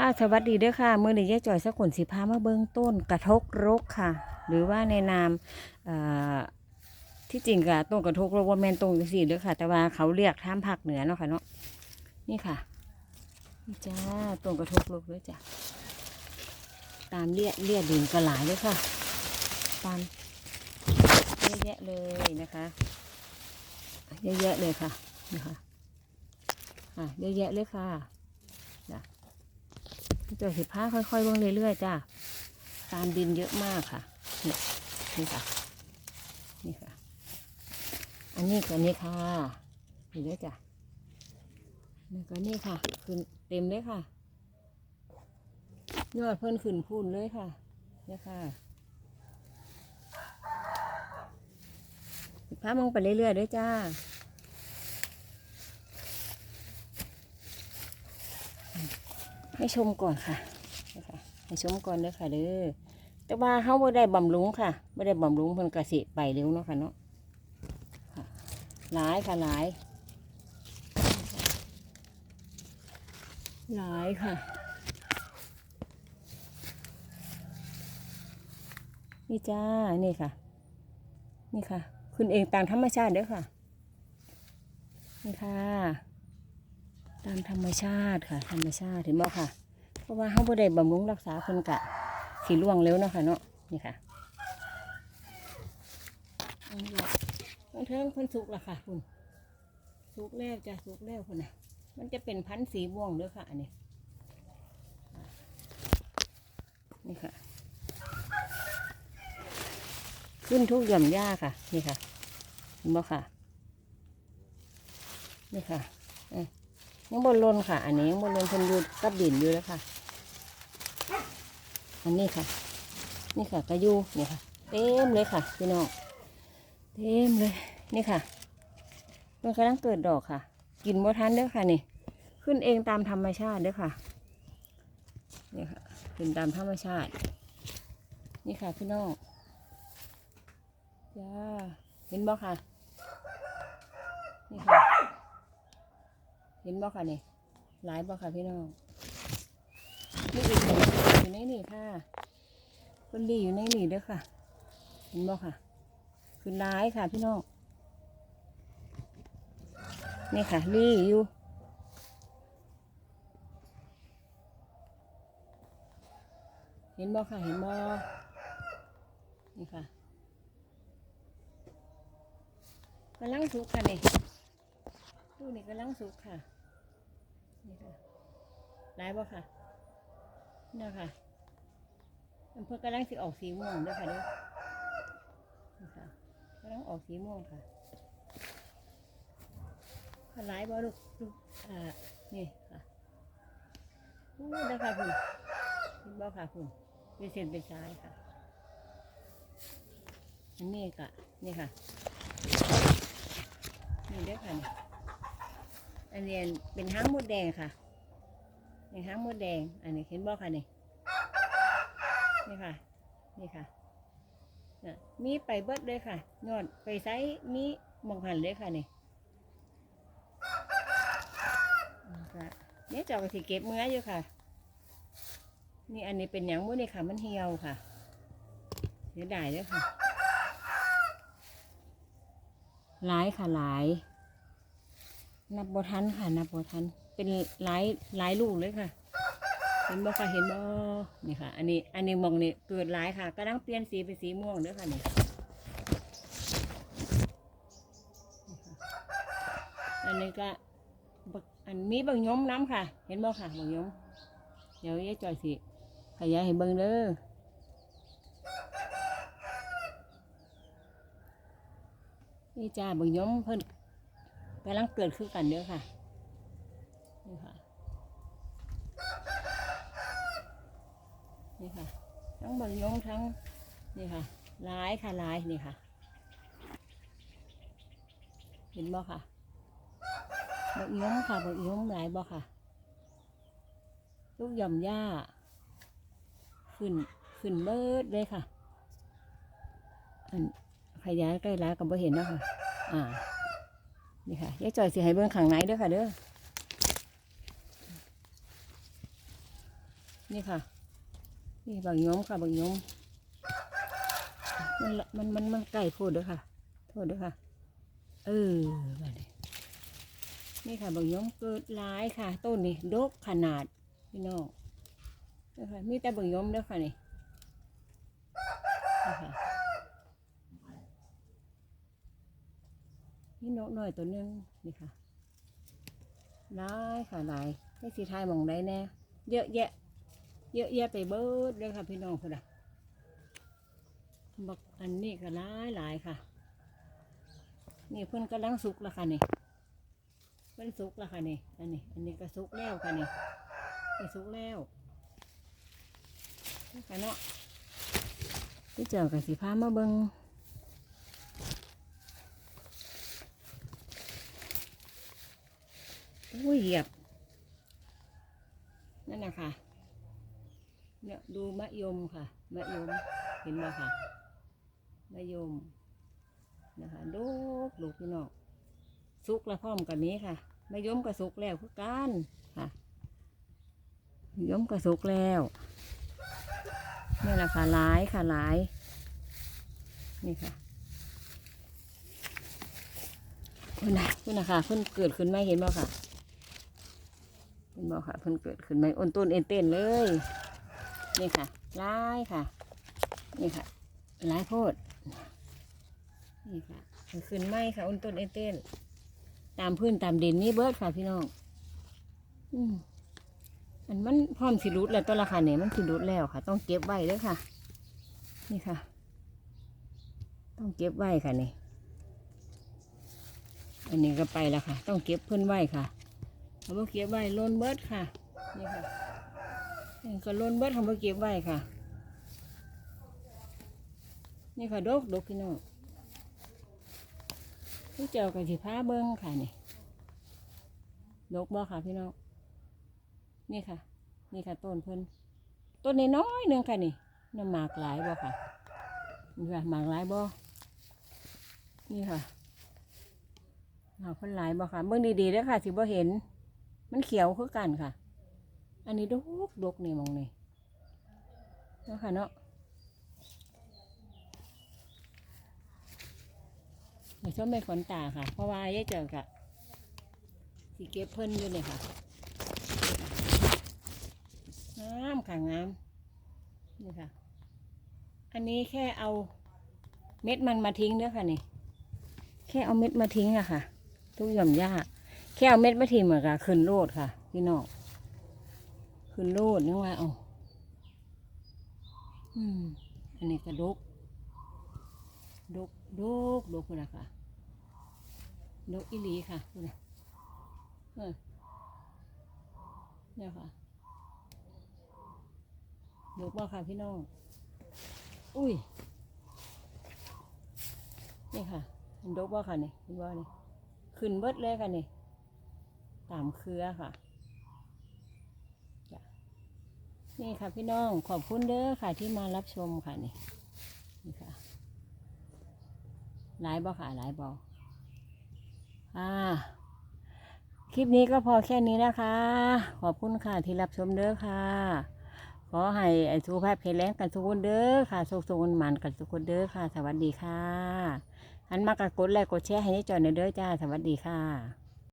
ค่ะสวัสดีเด้อค่ะ มื้อนี้ยายจ่อยสักคนสิพามาเบิ่งต้นกระทกรกค่ะ หรือว่าในนามที่จริงก็ต้นกระทกรกว่าแมนตรงจังซี่เด้อค่ะ แต่ว่าเขาเรียกท่างภาคเหนือเนาะค่ะเนาะนี่ค่ะนี่จ้าต้นกระทกรกเลยจ้ะตามเลียเลียดินก็หลายเลยค่ะตามเยอะแยะเลยนะคะเยอะแยะเลยค่ะนะคะอะเยอะแยะเลยค่ะ เจอสิผ้าค่อยๆลงเรื่อยๆจ้าตามดินเยอะมากค่ะ นี่นี่ค่ะ นี่ค่ะ อันนี้กับนี่ค่ะนี่ด้วยจ้ะนี่ก็นี่ค่ะ ขึ้นเต็มเลยค่ะยอดเพิ่นขึ้นพูนเลยค่ะเนี่ยค่ะผ้ามองไปเรื่อยๆด้วยจ้า ให้ชมก่อนค่ะนะคะให้ชมก่อนเด้อค่ะเด้อแต่ว่าเขาไม่ได้บำรุงค่ะไม่ได้บำรุงเพิ่นกสิไปเร็วเนาะค่ะเนาะค่ะหลายค่ะหลายหลายค่ะ นี่จ้า นี่ค่ะ นี่ค่ะ คุณเองตามธรรมชาติเด้อค่ะ นี่ค่ะ ตามธรรมชาติค่ะ ธรรมชาติเห็นบ่ค่ะ เพราะว่าเขาบ่ได้บำรุงรักษาคนกะสีล่วงเร็วเนาะค่ะเนาะนี่ค่ะต้องเทิงคนสุกละค่ะ คุณสุกแล้วจะสุกแล้วคุณน่ะมันจะเป็นพันธุ์สีม่วงเด้อค่ะอันนี้นี่ค่ะ ขึ้นทุกหย่อมหญ้าค่ะ นี่ค่ะเห็นบ่ค่ะ นี่ค่ะ ยังบนลนค่ะ อันนี้ยังบนลนเพิ่นอยู่กับดินอยู่แล้วค่ะ อันนี้ค่ะ นี่ค่ะกระยูนี่ค่ะ เต็มเลยค่ะพี่น้องเต็มเลยนี่ค่ะมันกำลังเกิดดอกค่ะ กินบ่ทันเด้อค่ะนี่ ขึ้นเองตามธรรมชาติเด้อค่ะนี่ค่ะขึ้นตามธรรมชาติ นี่ค่ะพี่น้องจ้าเห็นบ่ค่ะนี่ค่ะ เห็นบ่ค่ะนี่หลายบ่ค่ะพี่น้องนี่อีกคนอยู่ในนี่ค่ะคนดีอยู่ในนี่เด้อค่ะ เห็นบ่ค่ะ คือหลายค่ะพี่น้องนี่ค่ะรีอยู่เห็นบ่ค่ะ เห็นบ่นี่ค่ะกำลังสุกค่ะนี่ ลูนี่กำลังสุกค่ะ นี่ค่ะร้ายบ่ค่ะนี่ค่ะมันเพิ่งกำลังสิออกสีม่วงด้วยค่ะเด้วยนี่ค่ะกำลังออกสีม่วงค่ะค่ะร้ายบ่ลูกลูกอ่านี่ค่ะอู้เด้อค่ะคุณเห็นบ่ค่ะคุณเป็นเส้นเป็นสายค่ะอันนี้ก็นี่ค่ะ นี่เด้ค่ะ อันนี้เป็นห้างมดแดงค่ะนี่ห้างมดแดง อันนี้เห็นบ่ค่ะนี่นี่ค่ะ นี่ค่ะนะมีไปเบิดเลยค่ะยอดไปไซมีมองหันเลยค่ะนี่อืมค่ะเนี่ยเจอกสิเก็บเมื่ออยู่ค่ะ นี่อันนี้เป็นหยังมุ้นี่ค่ะ มันเหี่ยวค่ะเสียดายเลยค่ะ หลายค่ะหลาย นับบทันค่ะ นับบทัน เป็นหลายหลายลูกเลยค่ะ เห็นบ่ค่ะ เห็นบ่นี่ค่ะ อันนี้ อันนี้มองนี่เกิดหลายค่ะกำลังเปลี่ยนสีเป็นสีม่วงเด้อค่ะนี่อันนี้ก็อันมีบางยมน้ำค่ะ เห็นบ่ค่ะบางยมเดี๋ยวยายจอยสิขยายให้เบิ่งเด้อนี่จ้าบางยมเพิ่น กำลังเกิดขึ้นกันเด้อค่ะนี่ค่ะนี่ค่ะ ทั้งบางยงทั้งนี่ค่ะลายค่ะลายนี่ค่ะ เห็นบ่ค่ะบางยงค่ะบางยงหลายบ่ค่ะ ลูกหย่อมหญ้า ขึ้นขึ้นเบิดเลยค่ะ อันขยายใกล้แล้วก็บ่เห็นเนาะค่ะ อ่า นี่ค่ะยายจอยสิให้เบิ่งข้างในเด้อค่ะเด้อนี่ค่ะ นี่บางยมค่ะบางยมมันละมันมันมันไก่โพดเด้อค่ะโทษเด้อค่ะ เออมาดินี่ค่ะบางยมเกิดหลายค่ะ ต้นนี่ดกขนาดพี่น้องนี่ค่ะมีแต่บางยมเด้อค่ะนี่นี่ค่ะ นี่นกน้อยตัวนึงนี่ค่ะหลายค่ะหลายให้สีไทยมองได้แน่เยอะแยะ เยอะแยะไปเบิดเลยค่ะพี่น้องค่ะนะบักอันนี้ก็หลายหลายค่ะ นี่เพิ่อนกำลังสุกแล้วค่ะนี่เพิ่นสุกแล้วค่ะนี่อันนี้ อันนี้ก็สุกแล้วค่ะนี่นี่สุกแล้วนี่ค่ะเนาะที่เจอกับสีผ้ามาเบิงอุ้ เหยียบ นั่นนะคะเนี่ยดูมะยมค่ะ มะยม เห็นไหมค่ะ มะยม นะคะลูกลูกพี่น้องสุกแล้วพร้อมกันนี้ค่ะ มะยมก็สุกแล้วคือกันค่ะยมก็สุกแล้วนี่แหละค่ะหลายค่ะหลาย นี่ค่ะคุณนะคุณนะคะเพิ่นเกิดขึ้นไหมเห็นบ่ค่ะ เห็นบ่ค่ะเพิ่นเกิดขึ้นไหมอ้นต้นเอ็นเต้นเลย นี่ค่ะลายค่ะ นี่ค่ะลายโพดนี่ค่ะขึ้นไหมค่ะอ้นต้นเอ็นเต้น ตามพื้นตามดินนี่เบิดค่ะพี่น้อง อืมอันมันพร้อมสิรุดแล้วตัวละค่ะเนี่ยมันสิรุดแล้วค่ะ ต้องเก็บไว้เด้อค่ะ นี่ค่ะ ต้องเก็บไว้ค่ะนี่อันนี้ก็ไปแล้วค่ะ ต้องเก็บเพิ่อนไว้ค่ะ เอามาเก็บไว้โลนเบิดค่ะ นี่ค่ะก็โลนเบิดเขามาเก็บไว้ค่ะ นี่ค่ะดกดกพี่น้องผู้เจ้ากับสิผ้าเบิ้งค่ะนี่ดกบ่ค่ะพี่น้อง นี่ค่ะ นี่ค่ะต้นเพิ่น ต้นนี้น้อยหนึ่งค่ะนี่น้ำหมากหลายบ่ค่ะ นี่ค่ะหมากหลายบ่ นี่ค่ะหมากเพิ่นหลายบ่ค่ะ เบิ่งดีๆเด้อค่ะสิบ่เห็น มันเขียวคือกันค่ะ อันนี้ดกดกนี่มองนี่เนาะค่ะเนาะในช่วงไม่ขนตาค่ะ เพราะว่ายายเจอกะสีเก็บเพิ่นอยู่เลยค่ะงามค่ะงามนี่ค่ะ อันนี้แค่เอาเม็ดมันมาทิ้งเด้อค่ะนี่ แค่เอาเม็ดมาทิ้งอะค่ะ ทุกหย่อมหญ้า แค่เอาเม็ดมาทิ้งเหมือนกับขึ้นโลดค่ะพี่น้องขึ้นโลดนึกว่าเอาอืมอันนี้กระดกดกดกดกคุณนะค่ะดกอีหลีค่ะคุณนะเออเนี่ยค่ะดกบ่ค่ะพี่น้องอุ้ยนี่ค่ะดกบ่ค่ะนี่เห็นบ่นี่ขึ้นเบิดเลยค่ะนี่ ตามเครือค่ะ นี่ค่ะพี่น้องขอบคุณเด้อค่ะที่มารับชมค่ะนี่นี่ค่ะหลายบ่ค่ะหลายบ่อ่าคลิปนี้ก็พอแค่นี้นะคะ ขอบคุณค่ะที่รับชมเด้อค่ะ ขอให้สุขภาพแข็งแรงกันทุกคนเด้อค่ะสุขสนหมันกันทุกคนเด้อค่ะ สวัสดีค่ะหันมากกดไลค์กดแชร์ให้ยายจอยหน่อยเด้อจ้า สวัสดีค่ะ